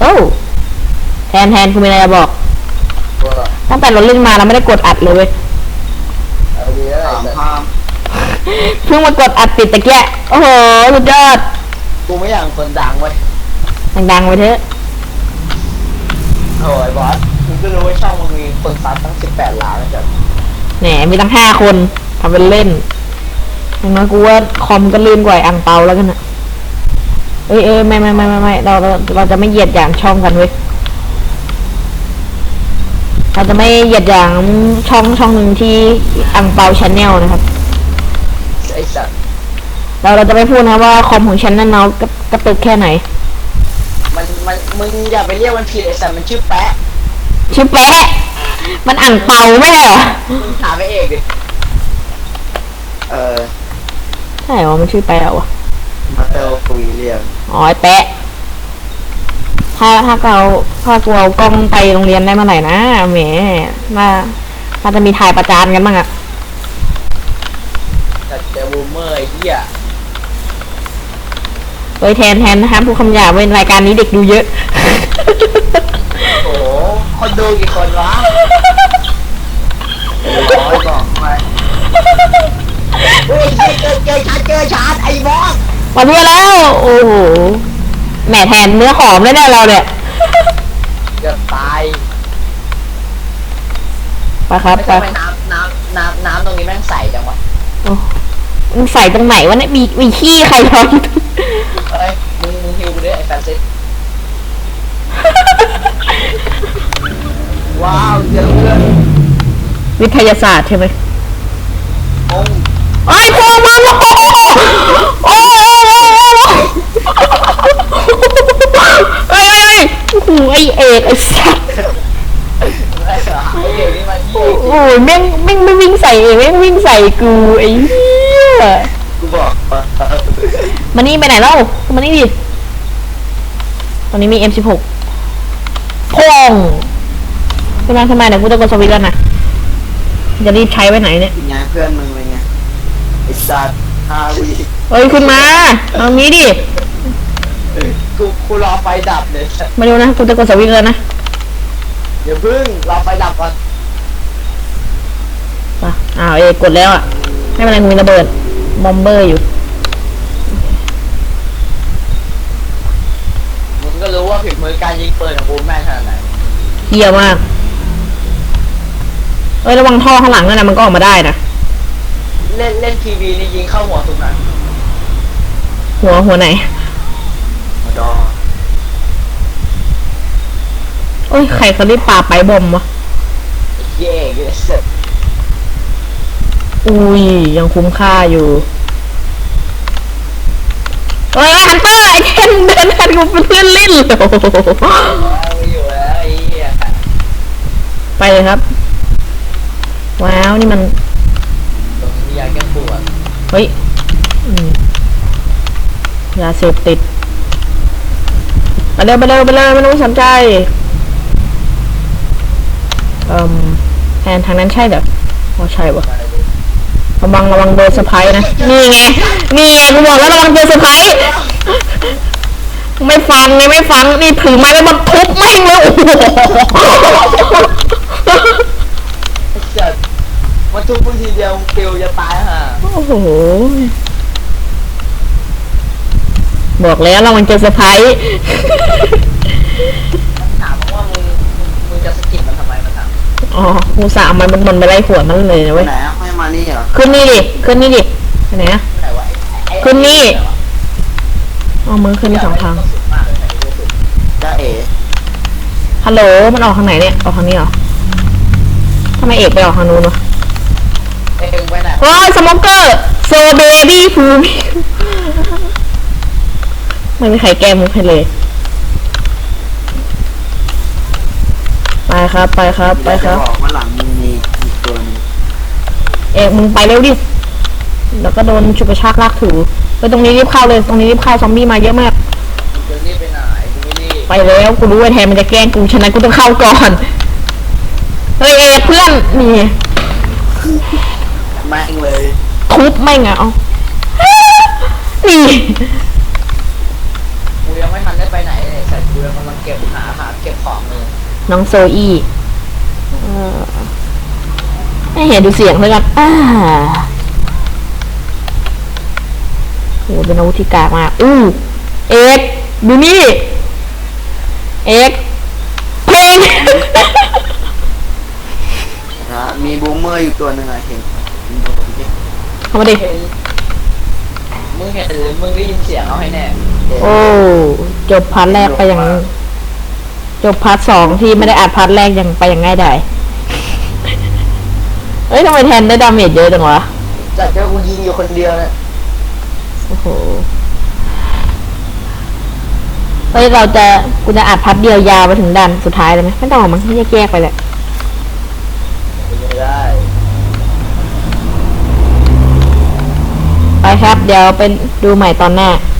โอ้แทนแทนคุณมีอะไรจะบอก ว่าตั้งแต่เราเล่นมาเราไม่ได้กดอัดเลยเว้ยเอาดีแล้วถามแต่พามเพิ่งมากดอัดปิดตะเกียโอ้โหสุดยอดกูไม่อยากเป็นคนดังเว้ยดังๆไปเถอะโอ้ยบอสมึงก็รู้ว่าช่องมึงมีคนซับตั้งสิบแปดล้านนะจ๊ะแหมมีตั้งห้าคนทำเป็นเล่นอย่างน้อยกูว่าคอมก็ลื่นกว่าไอ้อังเปาแล้วกันนะ เอ้ยเอ้ยไม่ไม่ไม่ไม่ไม่เราเราเราจะไม่เหยียดอย่างช่องกันเว้ยเราจะไม่เหยียดอย่างช่องช่องหนึ่งที่อังเปาชาแนลนะครับไอ้สัตว์เราเราจะไม่พูดนะว่าคอมของฉันนั่นเนาะกระกระตุกแค่ไหน มันมันมึงอย่าไปเรียกมันผิดไอ้สัตว์มันชื่อแปะชื่อแปะมันอ่างเปาไม่ใช่เหรอมึงถามไปเอกดิเออใช่เหรอมันชื่อแปะวะ มาเตอร์คุยเรียกอ๋อไอ้แปะ ถ้าถ้าเราถ้ากูเอากล้องไปโรงเรียนได้เมื่อไหร่นะแหมน่าน่าจะมีถ่ายประจานกันบ้างอะแต่เจอบูมเมอร์ไอ้เหี้ยโดยแทนแทนนะครับผู้คำหยาบเว้นรายการนี้เด็กดูเยอะ โอ้โหคนดูกี่คนวะร้อยบอกไป เฮ้ยเจอเจอชาร์จเจอชาร์จไอ้บอส วันนี้แล้ว โอ้โหแหมแทนเนื้อหอมเลยเนี่ยเราเนี่ยเกือบตายไปครับไม่ไปทำไมน้ำน้ำน้ำน้ำตรงนี้แม่งใสจังวะโอ้มันใส่ตรงไหนวะเนี่ยมีมีขี้ใครลอยอยู่ตรงเฮ้ยมึงมึงฮิวกูด้วยไอ้แฟนซิสว้าวเจอเพื่อนวิทยาศาสตร์ใช่ไหมงงไอ้ยพวกมันโอ้โหโอ้โหเอ้ยเอ้ยเอ้ยโอ้โห ไอเอกไอ้สัสไอ้เหรอไอ้เด็กนี่มันยี่โอ้ยแม่งแม่งไม่วิ่งใส่เองแม่งวิ่งใส่กูไอ้เหี้ยกูบอกว่ามานี่ไปไหนเล่ามานี่ดิตอนนี้มี M16 พองขึ้นมาขึ้นมาเดี๋ยวกูจะกดสวิตช์แล้วนะจะรีบใช้ไว้ไหนเนี่ยเป็นไงเพื่อนมึงเป็นไงไอ้สัตว์ฮาวีเอ้ยขึ้นมาเอางี้ดิ กูกูรอไฟดับเลยมาดูนะกูจะกดสวิตช์แล้วนะเดี๋ยวพึ่งรอไฟดับก่อนป่ะอ้าวเอกกดแล้วอะไม่เป็นไรกูมีระเบิดบอมเบอร์อยู่มึงก็รู้ว่าผิดมือการยิงปืนของกูแม่นขนาดไหนเฮียมากเอ้ยระวังท่อข้างหลังนั่นนะมันก็ออกมาได้นะเล่นเล่นทีวีนี่ยิงเข้าหัวทุกนัดหัวหัวไหน มาดอ เอ้ย ใครเขารีบปาไปบอมวะ เย่เยอะสุดอุ้ย ยังคุ้มค่าอยู่เอ้ยฮันเตอร์ไอ้เทนเดินทันกูเป็นเพื่อนเล่นเลยโอ้โหเอาอยู่แล้วไอ้เหี้ยไปเลยครับ ว้าวนี่มัน ตรงนี้ยาแก้ปวดเฮ้ยอืมยาเสพติดไปเร็วไปเร็วไปเร็วไม่ต้องสนใจ เอ่มแทนทางนั้นใช่เหรออ๋อใช่ปะระวังระวังโดนสะพายนะ นี่ไง นี่ไงกูบอกแล้วระวังโดนสะพายไม่ฟังไงไม่ฟัง นี่ถือไม้แล้วมันทุบแม่งเลยโอ้โหไอ้สัตว์มันทุบมึงทีเดียวฟิวจะตายห่าโอ้โห บอกแล้วระวังเจอสะพายมันถามว่ามึงมึงจะสะกิดมันทำไมมันถาม อ๋อกูสาเอามันบนบนไปไล่หัวมันเลยนะไปเว้ย ไหนอะไม่มานี่เหรอขึ้นนี่ดิ ขึ้นนี่ดิไปไหนอะไหนวะไอ้ไอ้ขึ้นนี่อ๋อมึงขึ้นนี่สองทางสุดมากเลยไอ้เหี้ยสุดจ้าเอ๋ฮัลโหล มันออกทางไหนเนี่ย ออกทางนี้เหรอทำไมเอกไปออกทางนู้นวะเองไปไหนโอ้ยสโมเกอร์โซเบบี้ฟูมิไม่มีใครแก้มุกให้เลย ไปครับไปครับไปคจะรับบอกว่าหลังมึงมีอีกตัวหนึงเอกมึงไปเร็วดิ แล้วก็โดนฉุกกระชากลากถูไปตรงนี้รีบเข้าเลย ตรงนี้รีบเข้าซอมบี้มาเยอะมากมึงจะรีบไปไหนกูไม่รีบไปแล้วกูรู้ว่าแทนมันจะแกล้งกูฉะนั้นกูต้องเข้าก่อน เฮ้ยเอกเพื่อนนี่แม่งเลยทุบไม่งอะเอานี่ กูยังไม่ทันได้ไปไหนเลยแต่กูยังกำลังเก็บหาหาเก็บของเลย น้องโซอี้เออไม่เห็นดูเสียงเลยกันอ่าโหเป็นอาวุธที่กากมากอู้เอ็กซ์ดูนี่เอ็กซ์เพลงนะมีบูมเมอร์อยู่ตัวหนึ่งอะเห็นเห็นตัวพี่เข้ามาดิเห็นมึงเห็นหรือมึงได้ยินเสียงเอาให้แน่โอ้จบพาร์ทแรกไปอย่าง จบพาร์ทสองที่ไม่ได้อัดพาร์ทแรกยังไปอย่างง่ายดายเอ้ยทำไมแทนได้ดาเมจเยอะจังวะ จัดก็กูยิงอยู่คนเดียวเนี่ยโอ้โหเฮ้ยเราจะกูจะอัดพัดเดียวยาวไปถึงดันสุดท้ายเลยไหมไม่ต้องหรอกมั้งแยกๆไปแหละไม่ได้ ไปครับ เดี๋ยวไปดูใหม่ตอนหน้าเ